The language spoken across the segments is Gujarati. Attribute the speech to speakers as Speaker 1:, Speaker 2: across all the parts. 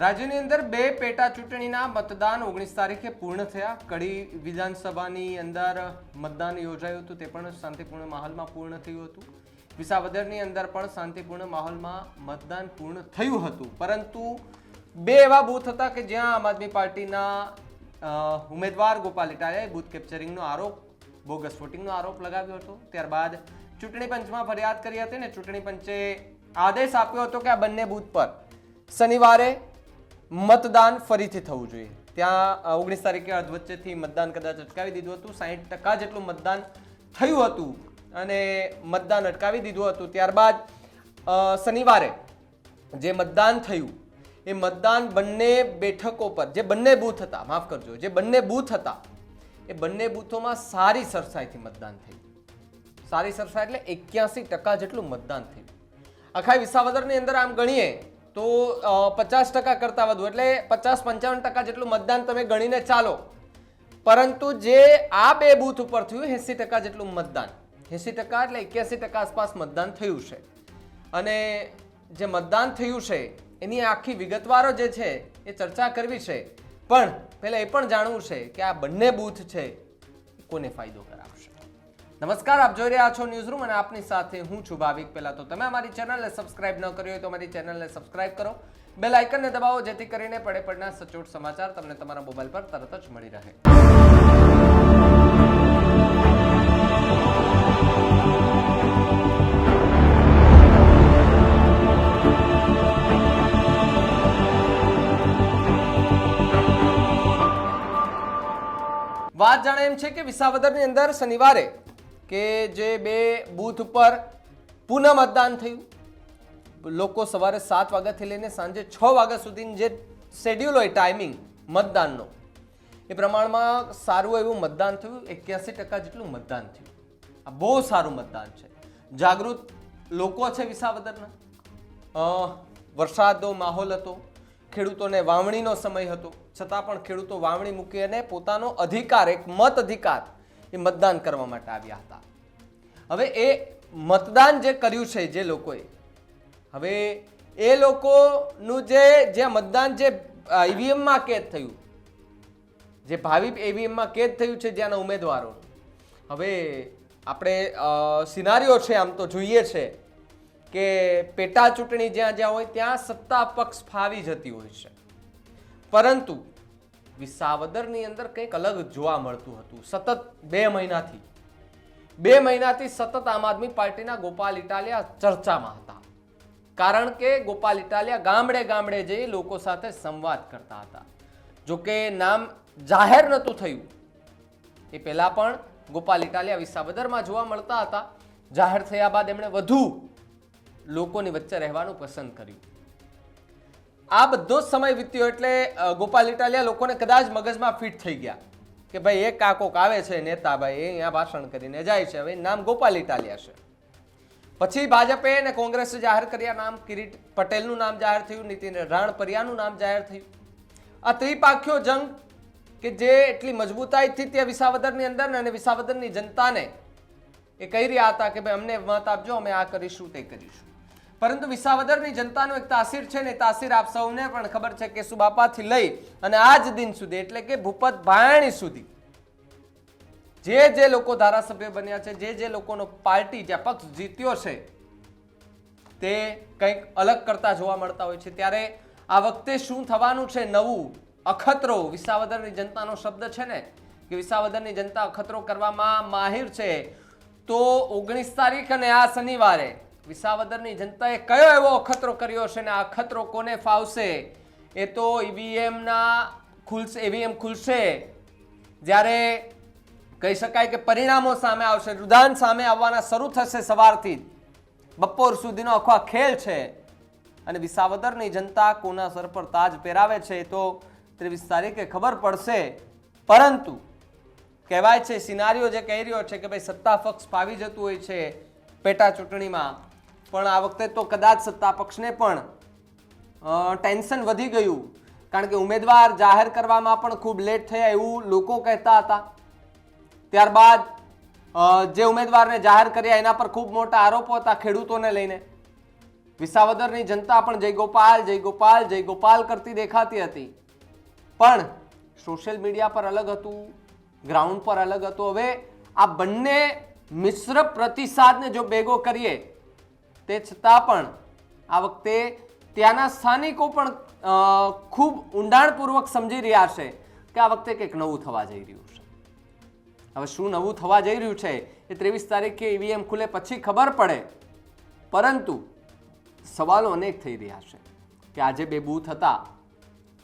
Speaker 1: રાજ્યની અંદર બે પેટા ચૂંટણીના મતદાન ઓગણીસ તારીખે પૂર્ણ થયા. કડી વિધાનસભાની અંદર મતદાન યોજાયું હતું, તે પણ શાંતિપૂર્ણ માહોલમાં પૂર્ણ થયું હતું. વિસાવદરની અંદર પણ શાંતિપૂર્ણ માહોલમાં મતદાન પૂર્ણ થયું હતું. પરંતુ બે એવા બૂથ હતા કે જ્યાં આમ આદમી પાર્ટીના ઉમેદવાર ગોપાલ ઇટાલિયાએ બૂથ કેપ્ચરિંગનો આરોપ, બોગસ વોટિંગનો આરોપ લગાવ્યો હતો. ત્યારબાદ ચૂંટણી પંચમાં ફરિયાદ કરી હતી ને ચૂંટણી પંચે આદેશ આપ્યો હતો કે આ બંને બૂથ પર શનિવારે મતદાન ફરીથી થવું જોઈએ. ત્યાં ઓગણીસ તારીખે અર્ધ વચ્ચેથી મતદાન કદાચ અટકાવી દીધું હતું, સાહીઠ ટકા જેટલું મતદાન થયું હતું અને મતદાન અટકાવી દીધું હતું. ત્યારબાદ શનિવારે જે મતદાન થયું, એ મતદાન બંને બેઠકો પર, જે બંને બૂથ હતા, માફ કરજો, જે બંને બૂથ હતા, એ બંને બૂથોમાં સારી સરસાઈથી મતદાન થયું. સારી સરસાઈ એટલે એક્યાસી ટકા જેટલું મતદાન થયું. આખા વિસાવદરની અંદર આમ ગણીએ તો પચાસ ટકા કરતાં વધુ, એટલે પચાસ પંચાવન ટકા જેટલું મતદાન તમે ગણીને ચાલો. પરંતુ જે આ બે બૂથ ઉપર થયું, એસી ટકા જેટલું મતદાન. એસી ટકા એટલે એક્યાસી ટકા આસપાસ મતદાન થયું છે. અને જે મતદાન થયું છે, એની આખી વિગતવારો જે છે, એ ચર્ચા કરવી છે. પણ, પહેલાં એ પણ જાણવું છે કે આ બંને બૂથ છે, કોને ફાયદો કરાવશે? નમસ્કાર, આપ જોઈ રહ્યા છો ન્યૂઝ રૂમ અને આપની સાથે હું છું ભાવિક. પહેલા તો તમે અમારી ચેનલને સબસ્ક્રાઇબ ન કરી હોય તો અમારી ચેનલને સબસ્ક્રાઇબ કરો. બેલ આઇકનને દબાવો, જેથી કરીને પડે પડના સચોટ સમાચાર તમને તમારા મોબાઈલ પર તરત જ મળી રહે. વાત જાણે એમ છે કે વિસાવદરની અંદર શનિવારે કે જે બે બૂથ પર પુનઃ મતદાન થયું. લોકો સવારે સાત વાગ્યાથી લઈને સાંજે છ વાગ્યા સુધીની જે શેડ્યુલ હોય ટાઈમિંગ મતદાનનો, એ પ્રમાણમાં સારું એવું મતદાન થયું. એક્યાસી ટકા જેટલું મતદાન થયું. આ બહુ સારું મતદાન છે. જાગૃત લોકો છે વિસાવદરના. વરસાદનો માહોલ હતો. ખેડૂતોને વાવણીનો સમય હતો. છતાં પણ ખેડૂતો વાવણી મૂકી અને પોતાનો અધિકાર, એક મત અધિકાર એ મતદાન કરવા માટે આવ્યા હતા. હવે એ મતદાન જે કર્યું છે જે લોકોએ, હવે એ લોકોનું જે જે મતદાન જે ઈવીએમમાં કેદ થયું, જે ભાવિ ઈવીએમમાં કેદ થયું છે જ્યાંના ઉમેદવારો. હવે આપણે સિનારીઓ છે આમ તો જોઈએ છે કે પેટા ચૂંટણી જ્યાં જ્યાં હોય ત્યાં સત્તા પક્ષ ફાવી જતી હોય છે. પરંતુ વિસાવદરની અંદર કંઈક અલગ જોવા મળતું હતું. સતત બે મહિનાથી. બે મહિનાથી સતત આમ આદમી પાર્ટીના ગોપાલ ઇટાલિયા ચર્ચામાં હતા. કારણ કે ગોપાલ ઇટાલિયા ગામડે ગામડે જઈ લોકો સાથે સંવાદ કરતા હતા. જોકે નામ જાહેર નહોતું થયું. એ પહેલાં પણ ગોપાલ ઇટાલિયા વિસાવદરમાં જોવા મળતા હતા. જાહેર થયા બાદ એમણે વધુ લોકોની વચ્ચે રહેવાનું પસંદ કર્યું. આ બધો જ સમય વીત્યો એટલે ગોપાલ ઇટાલિયા લોકોને કદાચ મગજમાં ફિટ થઈ ગયા કે ભાઈ એક કાકોક આવે છે નેતા ભાઈ એ અહીંયા ભાષણ કરીને જાય છે. હવે નામ ગોપાલ ઇટાલિયા છે. પછી ભાજપે અને કોંગ્રેસે જાહેર કર્યા નામ કિરીટ પટેલનું નામ જાહેર થયું, નીતિન રાણપરિયાનું નામ જાહેર થયું. આ ત્રિપાખ્યો જંગ કે જે એટલી મજબૂતાઈથી ત્યાં વિસાવદરની અંદર અને વિસાવદરની જનતાને એ કહી રહ્યા હતા કે ભાઈ અમને મત આપજો, અમે આ કરીશું, તે કરીશું. પરંતુ વિસાવદરની જનતાનો એક તાસીર છે ને તાસીર આપ સૌને પણ ખબર છે કે સુબાપાથી લઈ અને આજ દિન સુધી, એટલે કે ભૂપત ભાયાણી સુધી, જે જે લોકો ધારાસભ્ય બન્યા છે, જે જે લોકોનો પાર્ટી જ્યાં પક્ષ જીત્યો છે, તે કંઈક અલગ કરતા જોવા મળતા હોય છે. ત્યારે આ વખતે શું થવાનું છે નવું? અખતરો, વિસાવદરની જનતાનો શબ્દ છે ને, કે વિસાવદરની જનતા અખતરો કરવામાં માહિર છે. તો ઓગણીસ તારીખ અને આ શનિવારે વિસાવદરની જનતાએ કયો એવો અખતરો કર્યો છે ને આ અખતરો કોને ફાવશે? એ તો ઈવીએમના ખુલશે, ઈવીએમ ખુલશે. જ્યારે કહી શકાય કે પરિણામો સામે આવશે રુદાન સામે આવવાના શરૂ થશે સવારથી બપોર સુધીનો આખો ખેલ છે. અને વિસાવદરની જનતા કોના સર પર તાજ પહેરાવે છે તો ત્રેવીસ તારીખે ખબર પડશે. પરંતુ કહેવાય છે, સિનારીઓ જે કહી રહ્યો છે કે ભાઈ સત્તા પક્ષ પાવી જતું હોય છે પેટા ચૂંટણીમાં પણ આ વખતે તો કદાચ સત્તા પક્ષને પણ ટેન્શન વધી ગયું. કારણ કે ઉમેદવાર જાહેર કરવામાં પણ ખૂબ લેટ થયા એવું લોકો કહેતા હતા. ત્યારબાદ જે ઉમેદવારને જાહેર કર્યા એના પર ખૂબ મોટા આરોપો હતા ખેડૂતોને લઈને. વિસાવદરની જનતા પણ જય ગોપાલ જય ગોપાલ જય ગોપાલ કરતી દેખાતી હતી. પણ સોશિયલ મીડિયા પર અલગ હતું, ગ્રાઉન્ડ પર અલગ હતું. હવે આ બંને મિશ્ર પ્રતિસાદને જો ભેગો કરીએ તે છતાં પણ આ વખતે ત્યાંના સ્થાનિકો પણ ખૂબ ઊંડાણપૂર્વક સમજી રહ્યા છે કે આ વખતે કંઈક નવું થવા જઈ રહ્યું છે. હવે શું નવું થવા જઈ રહ્યું છે એ ત્રેવીસ તારીખે ઈવીએમ ખુલે પછી ખબર પડે. પરંતુ સવાલો અનેક થઈ રહ્યા છે કે આજે બે બૂથ હતા.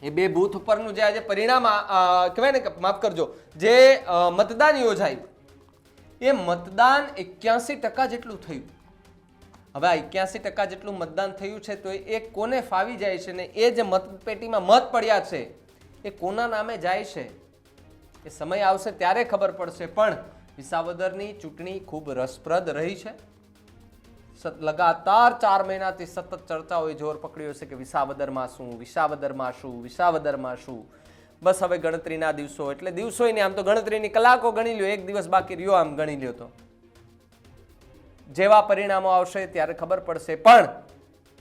Speaker 1: એ બે બૂથ ઉપરનું જે આજે પરિણામ કહેવાય ને માફ કરજો, જે મતદાન યોજાયું, એ મતદાન એક્યાસી ટકા જેટલું થયું. હવે આ એક્યાસી ટકા જેટલું મતદાન થયું છે, તો એ કોને ફાવી જાય છે ને એ જે મતપેટીમાં મત પડ્યા છે, એ કોના નામે જાય છે? એ સમય આવશે ત્યારે ખબર પડશે, પણ વિસાવદરની ચૂંટણી ખૂબ રસપ્રદ રહી છે. લગાતાર ચાર મહિનાથી સતત ચર્ચાઓએ જોર પકડ્યો છે કે વિસાવદરમાં શું વિસાવદરમાં શું વિસાવદરમાં શું? બસ હવે ગણતરીના દિવસો, એટલે દિવસો નહીં આમ તો ગણતરીની કલાકો ગણી લ્યો, એક દિવસ બાકી રહ્યો, આમ ગણી લ્યો તો. જેવા પરિણામો આવશે ત્યારે ખબર પડશે. પણ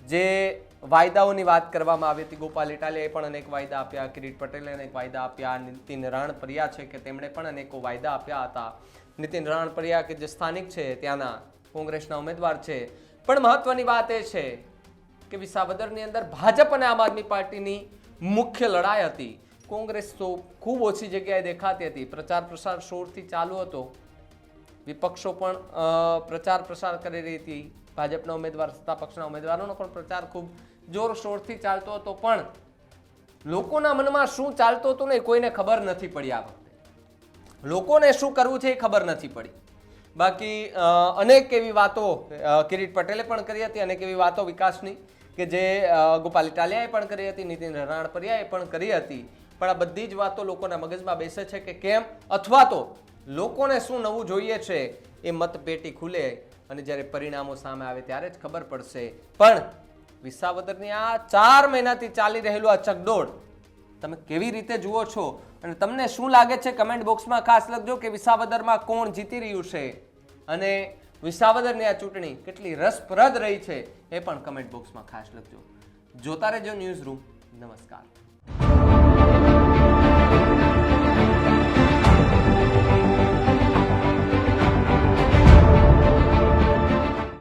Speaker 1: જે વાયદાઓની વાત કરવામાં આવી હતી, ગોપાલ ઇટાલિયાએ પણ અનેક વાયદા આપ્યા, કિરીટ પટેલે અનેક વાયદા આપ્યા, નીતિન રાણપરિયા છે કે તેમણે પણ અનેકો વાયદા આપ્યા હતા. નીતિન રાણપરિયા કે જે સ્થાનિક છે, ત્યાંના કોંગ્રેસના ઉમેદવાર છે. પણ મહત્વની વાત એ છે કે વિસાવદરની અંદર ભાજપ અને આમ આદમી પાર્ટીની મુખ્ય લડાઈ હતી. કોંગ્રેસ તો ખૂબ ઓછી જગ્યાએ દેખાતી હતી. પ્રચાર પ્રસાર શોરથી ચાલુ હતો. વિપક્ષો પણ પ્રચાર પ્રસાર કરી રહી હતી. ભાજપના ઉમેદવાર સત્તા પક્ષના ઉમેદવારોનો પણ પ્રચાર ખૂબ જોરશોરથી ચાલતો હતો. પણ લોકોના મનમાં શું ચાલતો હતું ને કોઈને ખબર નથી પડી આ વખતે. લોકોને શું કરવું છે એ ખબર નથી પડી. બાકી અનેક એવી વાતો કિરીટ પટેલે પણ કરી હતી, અનેક એવી વાતો વિકાસની કે જે ગોપાલ ઇટાલિયાએ પણ કરી હતી, નીતિન રાણપરિયાએ પણ કરી હતી. પણ આ બધી જ વાતો લોકોના મગજમાં બેસે છે કે કેમ? અથવા તો લોકોને શું નવું જોઈએ છે એ મતપેટી ખુલે અને જ્યારે પરિણામો સામે આવે ત્યારે જ ખબર પડશે. પણ વિસાવદરની આ ચાર મહિનાથી ચાલી રહેલું આ ચકડોળ તમે કેવી રીતે જુઓ છો? અને તમને શું લાગે છે કમેન્ટ બોક્સમાં ખાસ લખજો કે વિસાવદરમાં કોણ જીતી રહ્યું છે? અને વિસાવદરની આ ચૂંટણી કેટલી રસપ્રદ રહી છે એ પણ કમેન્ટ બોક્સમાં ખાસ લખજો. જોતા રહેજો ન્યૂઝ રૂમ. નમસ્કાર.